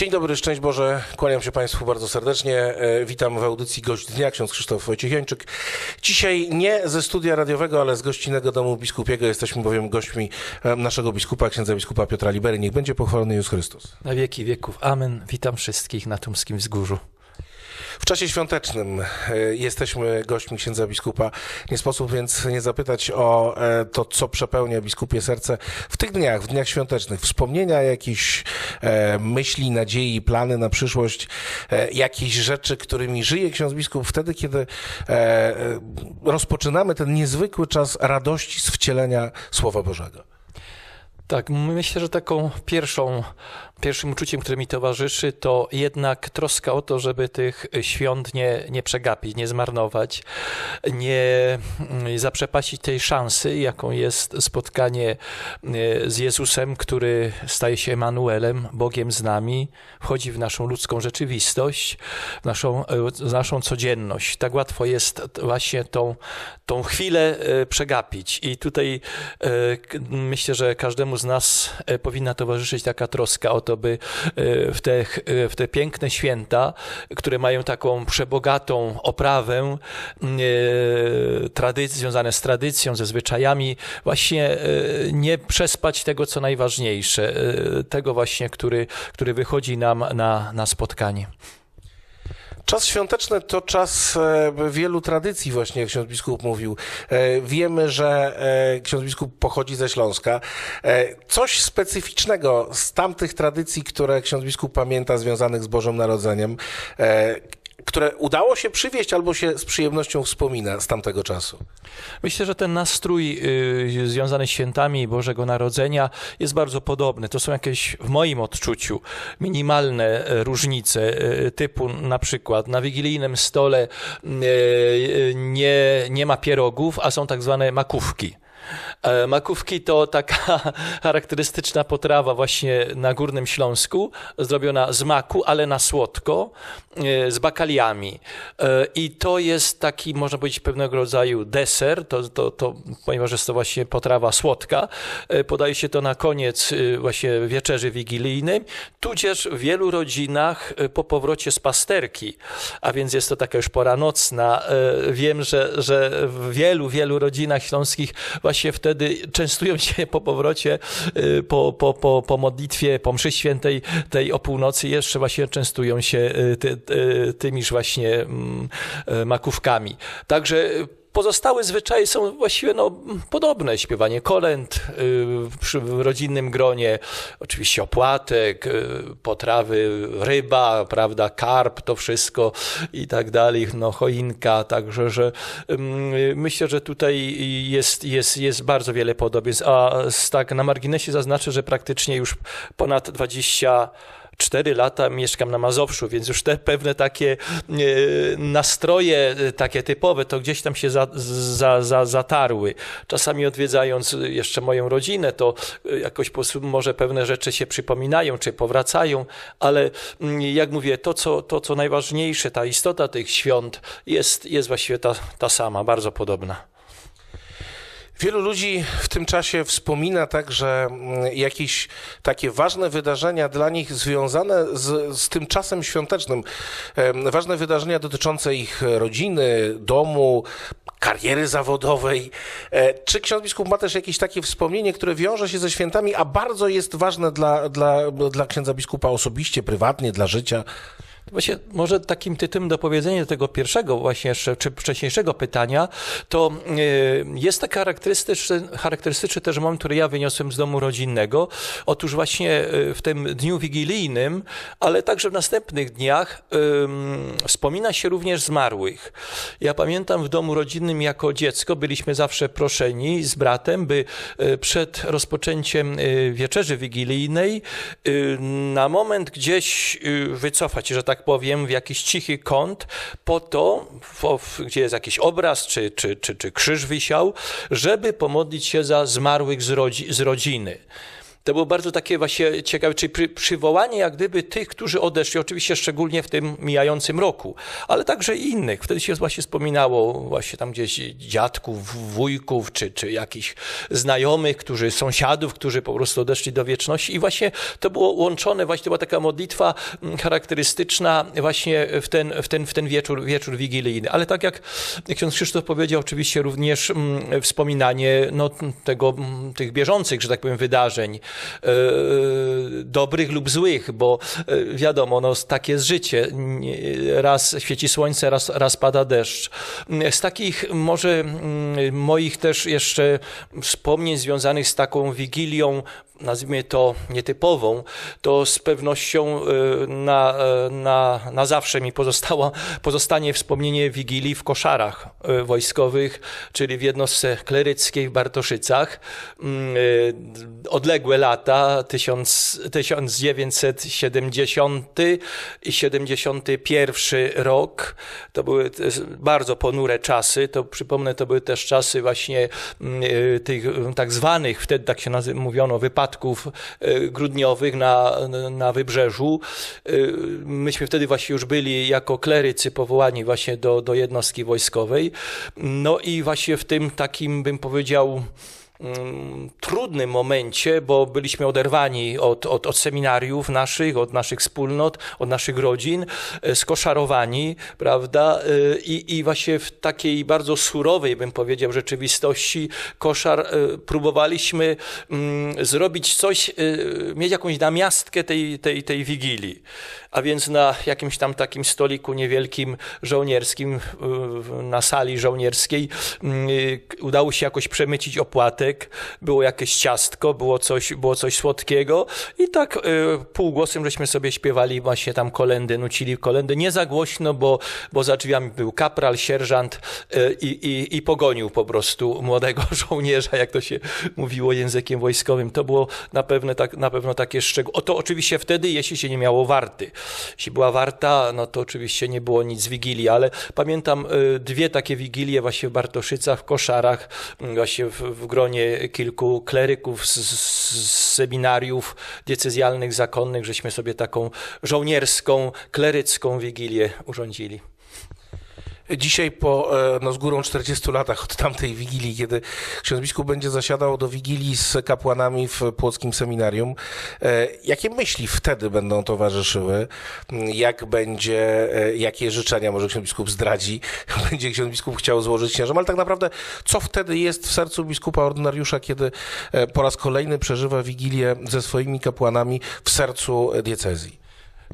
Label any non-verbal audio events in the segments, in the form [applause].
Dzień dobry, szczęść Boże, kłaniam się Państwu bardzo serdecznie. E, Witam w audycji Gość Dnia, ksiądz Krzysztof Wojciechieńczyk. Dzisiaj nie ze studia radiowego, ale z gościnnego domu biskupiego. Jesteśmy bowiem gośćmi e, naszego biskupa, księdza biskupa Piotra Libery. Niech będzie pochwalony Jezus Chrystus. Na wieki wieków. Amen. Witam wszystkich na Tumskim Wzgórzu. W czasie świątecznym e, jesteśmy gośćmi księdza biskupa. Nie sposób więc nie zapytać o e, to, co przepełnia biskupie serce w tych dniach, w dniach świątecznych. Wspomnienia, jakieś e, myśli, nadziei, plany na przyszłość, jakieś rzeczy, którymi żyje ksiądz biskup wtedy, kiedy rozpoczynamy ten niezwykły czas radości z wcielenia Słowa Bożego. Tak, myślę, że taką pierwszą, pierwszym uczuciem, które mi towarzyszy, to jednak troska o to, żeby tych świąt nie, nie przegapić, nie zmarnować, nie zaprzepaścić tej szansy, jaką jest spotkanie e, z Jezusem, który staje się Emanuelem, Bogiem z nami, wchodzi w naszą ludzką rzeczywistość, w naszą, e, w naszą codzienność. Tak łatwo jest właśnie tą, tą chwilę e, przegapić. I tutaj myślę, że każdemu z nas powinna towarzyszyć taka troska o to, by w te, w te piękne święta, które mają taką przebogatą oprawę, tradycji, związane z tradycją, ze zwyczajami, właśnie nie przespać tego, co najważniejsze, tego właśnie, który, który wychodzi nam na, na spotkanie. Czas świąteczny to czas e, wielu tradycji, właśnie ksiądz biskup mówił. E, Wiemy, że e, ksiądz biskup pochodzi ze Śląska. Coś specyficznego z tamtych tradycji, które ksiądz biskup pamięta, związanych z Bożym Narodzeniem, które udało się przywieźć albo się z przyjemnością wspomina z tamtego czasu? Myślę, że ten nastrój y, związany z świętami Bożego Narodzenia jest bardzo podobny. To są jakieś, w moim odczuciu, minimalne e, różnice, e, typu na przykład na wigilijnym stole e, nie, nie ma pierogów, a są tak zwane makówki. Makówki to taka [laughs] charakterystyczna potrawa właśnie na Górnym Śląsku, zrobiona z maku, ale na słodko, z bakaliami. I to jest taki, można powiedzieć, pewnego rodzaju deser, to, to, to, ponieważ jest to właśnie potrawa słodka. Podaje się to na koniec właśnie wieczerzy wigilijnej, tudzież w wielu rodzinach po powrocie z pasterki, a więc jest to taka już pora nocna. Wiem, że, że w wielu, wielu rodzinach śląskich właśnie wtedy częstują się po powrocie, po, po, po, po modlitwie, po mszy świętej tej o północy jeszcze właśnie częstują się ty, ty, tymiż właśnie makówkami. Także pozostałe zwyczaje są właściwie no, podobne. Śpiewanie kolęd przy rodzinnym gronie, oczywiście opłatek, potrawy, ryba, prawda, karp, to wszystko i tak dalej, no choinka, także, że myślę, że tutaj jest, jest, jest bardzo wiele podobieństw, a tak na marginesie zaznaczę, że praktycznie już ponad 20 cztery lata mieszkam na Mazowszu, więc już te pewne takie e, nastroje, e, takie typowe, to gdzieś tam się za, za, za, zatarły. Czasami odwiedzając jeszcze moją rodzinę, to e, jakoś może pewne rzeczy się przypominają, czy powracają, ale mm, jak mówię, to co, to, co najważniejsze, ta istota tych świąt jest, jest właściwie ta, ta sama, bardzo podobna. Wielu ludzi w tym czasie wspomina także jakieś takie ważne wydarzenia dla nich związane z, z tym czasem świątecznym. Ważne wydarzenia dotyczące ich rodziny, domu, kariery zawodowej. Czy ksiądz biskup ma też jakieś takie wspomnienie, które wiąże się ze świętami, a bardzo jest ważne dla, dla, dla księdza biskupa osobiście, prywatnie, dla życia? Właśnie może takim tytułem do powiedzenia tego pierwszego właśnie jeszcze, czy wcześniejszego pytania, to jest taki charakterystyczny, charakterystyczny też moment, który ja wyniosłem z domu rodzinnego. Otóż właśnie w tym dniu wigilijnym, ale także w następnych dniach wspomina się również zmarłych. Ja pamiętam w domu rodzinnym jako dziecko byliśmy zawsze proszeni z bratem, by przed rozpoczęciem wieczerzy wigilijnej na moment gdzieś wycofać, że tak powiem, w jakiś cichy kąt, po to, gdzie jest jakiś obraz czy, czy, czy, czy krzyż wisiał, żeby pomodlić się za zmarłych z, rodzi z rodziny. To było bardzo takie właśnie ciekawe, czyli przy, przywołanie jak gdyby tych, którzy odeszli, oczywiście szczególnie w tym mijającym roku, ale także innych. Wtedy się właśnie wspominało właśnie tam gdzieś dziadków, wujków, czy, czy jakichś znajomych, którzy, sąsiadów, którzy po prostu odeszli do wieczności i właśnie to było łączone, właśnie to była taka modlitwa mm, charakterystyczna właśnie w ten, w ten, w ten wieczór, wieczór wigilijny. Ale tak jak ksiądz Krzysztof powiedział, oczywiście również mm, wspominanie no, tego, mm, tych bieżących, że tak powiem, wydarzeń, dobrych lub złych, bo e, wiadomo, no, takie jest życie. Raz świeci słońce, raz, raz pada deszcz. Z takich może mm, moich też jeszcze wspomnień związanych z taką wigilią nazwijmy to nietypową, to z pewnością y, na, y, na, na zawsze mi pozostało, pozostanie wspomnienie Wigilii w koszarach y, wojskowych, czyli w jednostce kleryckiej w Bartoszycach. Mm, odległe lata, 1970 i 71 rok, to były bardzo ponure czasy, to przypomnę, to były też czasy właśnie mm, tych tak zwanych, wtedy tak się nazy- mówiono, wypadków wypadków e, grudniowych na, na wybrzeżu. E, myśmy wtedy właśnie już byli jako klerycy powołani właśnie do, do jednostki wojskowej. No i właśnie w tym takim, bym powiedział, trudnym momencie, bo byliśmy oderwani od, od, od, seminariów naszych, od naszych wspólnot, od naszych rodzin, e, skoszarowani, prawda? E, I, I właśnie w takiej bardzo surowej, bym powiedział, rzeczywistości koszar e, próbowaliśmy mm, zrobić coś, mieć jakąś namiastkę tej, tej, tej wigilii. A więc na jakimś tam takim stoliku niewielkim żołnierskim, na sali żołnierskiej mm, udało się jakoś przemycić opłatę było jakieś ciastko, było coś, było coś słodkiego i tak y, półgłosem żeśmy sobie śpiewali właśnie tam kolendy, nucili kolendy, nie za głośno, bo, bo za drzwiami był kapral, sierżant y, i, i pogonił po prostu młodego [laughs] żołnierza, jak to się mówiło językiem wojskowym. To było na pewno, tak, na pewno takie szczegóły. O to oczywiście wtedy, jeśli się nie miało warty. Jeśli była warta, no to oczywiście nie było nic z Wigilii, ale pamiętam y, dwie takie Wigilie właśnie w Bartoszycach, w Koszarach, właśnie w, w gronie kilku kleryków z, z seminariów diecezjalnych, zakonnych, żeśmy sobie taką żołnierską, klerycką wigilię urządzili. Dzisiaj po e, no, z górą 40 latach od tamtej wigilii, kiedy ksiądz biskup będzie zasiadał do wigilii z kapłanami w płockim seminarium, e, jakie myśli wtedy będą towarzyszyły? Jak będzie, e, jakie życzenia może ksiądz biskup zdradzi? [laughs] Będzie ksiądz biskup chciał złożyć księżom, ale tak naprawdę co wtedy jest w sercu biskupa ordynariusza, kiedy po raz kolejny przeżywa wigilię ze swoimi kapłanami w sercu diecezji?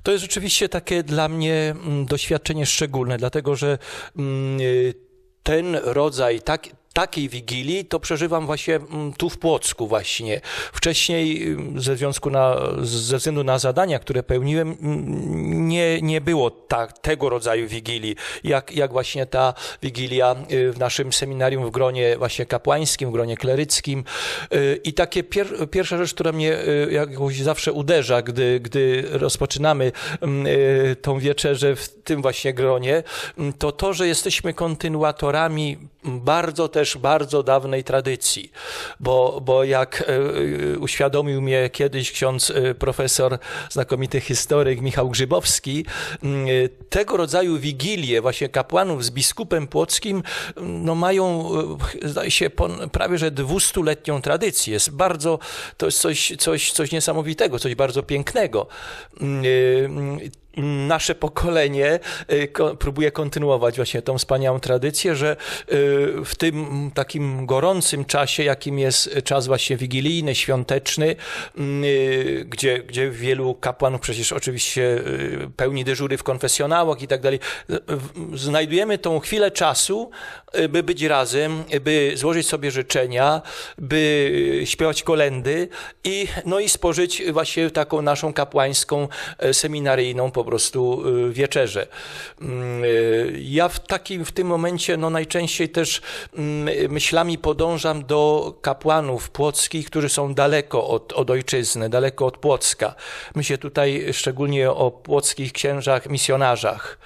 To jest rzeczywiście takie dla mnie mm, doświadczenie szczególne, dlatego że mm, y, ten rodzaj, tak, takiej wigilii to przeżywam właśnie mm, tu w Płocku właśnie. Wcześniej mm, ze, związku na, ze względu na zadania, które pełniłem, mm, nie, nie było tak, tego rodzaju wigilii, jak, jak właśnie ta wigilia y, w naszym seminarium w gronie właśnie kapłańskim, w gronie kleryckim. Y, I takie pier, pierwsza rzecz, która mnie y, jakoś zawsze uderza, gdy, gdy rozpoczynamy tą wieczerzę w tym właśnie gronie, to to, że jesteśmy kontynuatorami bardzo też też bardzo dawnej tradycji, bo, bo jak e, e, uświadomił mnie kiedyś ksiądz e, profesor, znakomity historyk Michał Grzybowski, tego rodzaju wigilie właśnie kapłanów z biskupem płockim no mają, zdaje się, prawie że dwustuletnią tradycję. Jest bardzo, to jest coś, coś, coś niesamowitego, coś bardzo pięknego nasze pokolenie y, próbuje kontynuować właśnie tą wspaniałą tradycję, że y, w tym takim gorącym czasie, jakim jest czas właśnie wigilijny, świąteczny, y, gdzie, gdzie wielu kapłanów przecież oczywiście pełni dyżury w konfesjonałach i tak dalej, znajdujemy tą chwilę czasu, by być razem, by złożyć sobie życzenia, by śpiewać kolendy i, no i spożyć właśnie taką naszą kapłańską, seminaryjną po prostu y, wieczerze. Mm, y, Ja w takim, w tym momencie no najczęściej też mm, myślami podążam do kapłanów płockich, którzy są daleko od, od ojczyzny, daleko od Płocka. Myślę tutaj szczególnie o płockich księżach misjonarzach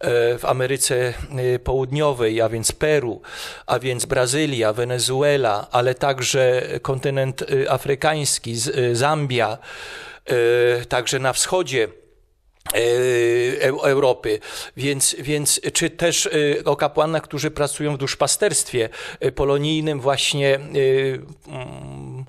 e, w Ameryce e, Południowej, a więc Peru, a więc Brazylia, Wenezuela, ale także kontynent e, afrykański, Zambia, e, także na wschodzie. E, Eu- Europy, więc, więc czy też e, o kapłanach, którzy pracują w duszpasterstwie e, polonijnym właśnie e, mm,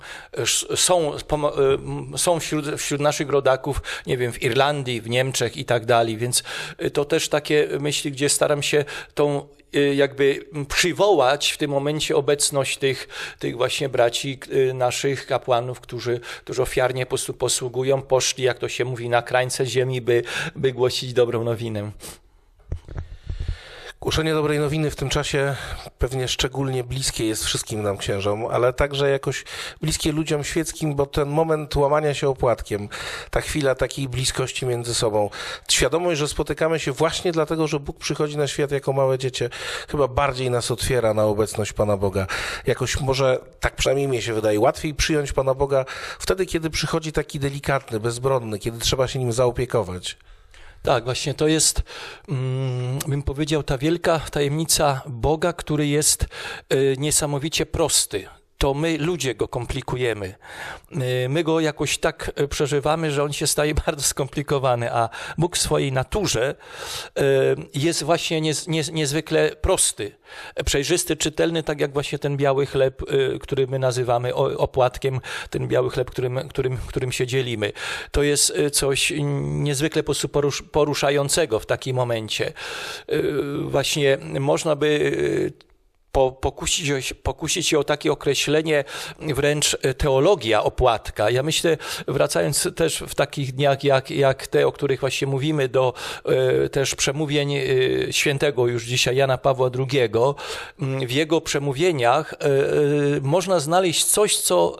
są, pomo- e, m, są wśród, wśród naszych rodaków, nie wiem, w Irlandii, w Niemczech i tak dalej, więc e, to też takie myśli, gdzie staram się tą e, jakby przywołać w tym momencie obecność tych, tych właśnie braci e, naszych kapłanów, którzy, którzy ofiarnie posługują, poszli, jak to się mówi, na krańce ziemi, by, by głosić dobrą nowinę. Głoszenie dobrej nowiny w tym czasie pewnie szczególnie bliskie jest wszystkim nam księżom, ale także jakoś bliskie ludziom świeckim, bo ten moment łamania się opłatkiem, ta chwila takiej bliskości między sobą, świadomość, że spotykamy się właśnie dlatego, że Bóg przychodzi na świat jako małe dziecię, chyba bardziej nas otwiera na obecność Pana Boga. Jakoś może, tak przynajmniej mi się wydaje, łatwiej przyjąć Pana Boga wtedy, kiedy przychodzi taki delikatny, bezbronny, kiedy trzeba się nim zaopiekować. Tak, właśnie to jest, mm, bym powiedział, ta wielka tajemnica Boga, który jest y, niesamowicie prosty. To my, ludzie, go komplikujemy. My go jakoś tak y, przeżywamy, że on się staje [laughs] bardzo skomplikowany, a Bóg w swojej naturze y, jest właśnie niez, niez, niezwykle prosty, przejrzysty, czytelny, tak jak właśnie ten biały chleb, y, który my nazywamy opłatkiem, ten biały chleb, którym, którym, którym się dzielimy. To jest coś niezwykle poruszającego w takim momencie. Właśnie można by po, pokusić, pokusić się o takie określenie wręcz e, teologia opłatka. Ja myślę, wracając też w takich dniach jak, jak te, o których właśnie mówimy, do e, też przemówień e, świętego już dzisiaj Jana Pawła II, m, w jego przemówieniach można znaleźć coś, co,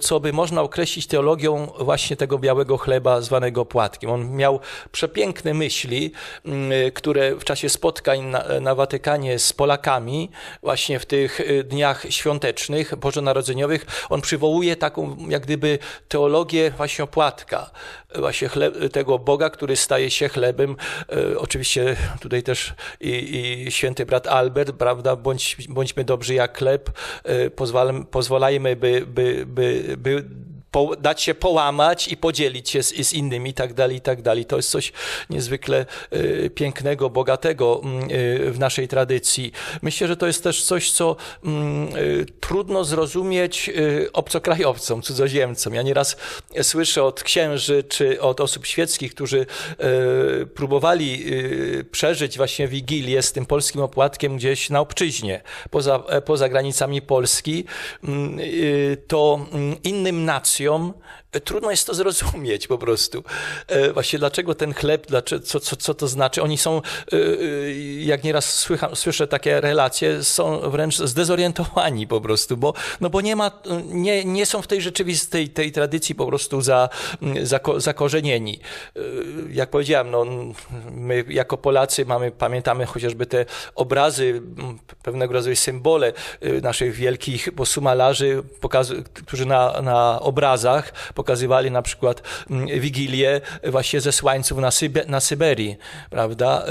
co by można określić teologią właśnie tego białego chleba zwanego opłatkiem. On miał przepiękne myśli, m, które w czasie spotkań na, na Watykanie z Polakami, właśnie w tych y, dniach świątecznych, bożonarodzeniowych, on przywołuje taką jak gdyby teologię właśnie opłatka, właśnie chleb, tego Boga, który staje się chlebem. Oczywiście tutaj też i, i święty brat Albert, prawda, bądź, bądźmy dobrzy jak chleb, pozwalajmy, by, by, by, by po, dać się połamać i podzielić się z, z innymi i tak dalej, i tak dalej. To jest coś niezwykle y, pięknego, bogatego y, w naszej tradycji. Myślę, że to jest też coś, co y, trudno zrozumieć obcokrajowcom, cudzoziemcom. Ja nieraz słyszę od księży czy od osób świeckich, którzy próbowali przeżyć właśnie Wigilię z tym polskim opłatkiem gdzieś na obczyźnie, poza, poza granicami Polski, mm, to innym nacjom Konsortium trudno jest to zrozumieć po prostu. E, Właśnie dlaczego ten chleb, dlaczego, co, co, co to znaczy? Oni są, e, e, jak nieraz słycham, słyszę takie relacje, są wręcz zdezorientowani po prostu, bo, no bo nie, ma, nie, nie są w tej rzeczywistej tej tradycji po prostu za, zako, zakorzenieni. Jak powiedziałem, no, my jako Polacy mamy, pamiętamy chociażby te obrazy, pewnego rodzaju symbole naszych wielkich po prostu malarzy, pokazu- którzy na, na obrazach pokazywali na przykład mm, Wigilię właśnie ze słańców na, na Syberii, prawda,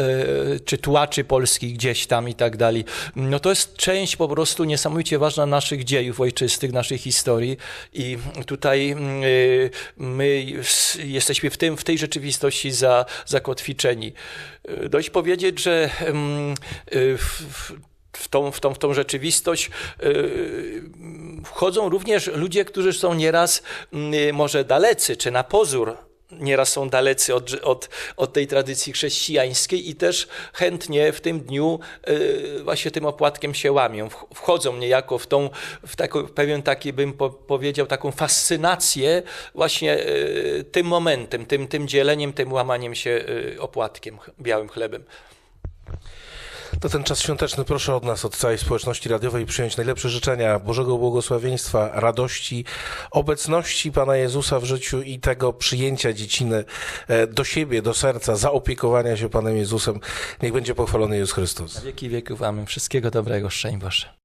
Y, czy tułaczy polskich gdzieś tam i tak dalej. No to jest część po prostu niesamowicie ważna naszych dziejów ojczystych, naszej historii i tutaj y, my s- jesteśmy w, tym, w tej rzeczywistości za, zakotwiczeni. Y, Dość powiedzieć, że mm, w, w, w tą, w, tą, w tą rzeczywistość yy, wchodzą również ludzie, którzy są nieraz yy, może dalecy, czy na pozór nieraz są dalecy od, od, od tej tradycji chrześcijańskiej i też chętnie w tym dniu yy, właśnie tym opłatkiem się łamią. Wch- Wchodzą niejako w tą, w taką, pewien taki bym po, powiedział, taką fascynację właśnie yy, tym momentem, tym, tym dzieleniem, tym łamaniem się yy, opłatkiem, białym chlebem. To ten czas świąteczny proszę od nas, od całej społeczności radiowej przyjąć najlepsze życzenia Bożego błogosławieństwa, radości, obecności Pana Jezusa w życiu i tego przyjęcia dzieciny e, do siebie, do serca, zaopiekowania się Panem Jezusem. Niech będzie pochwalony Jezus Chrystus. Na wieki wieków. Amen. Wszystkiego dobrego. Szczęść Boże.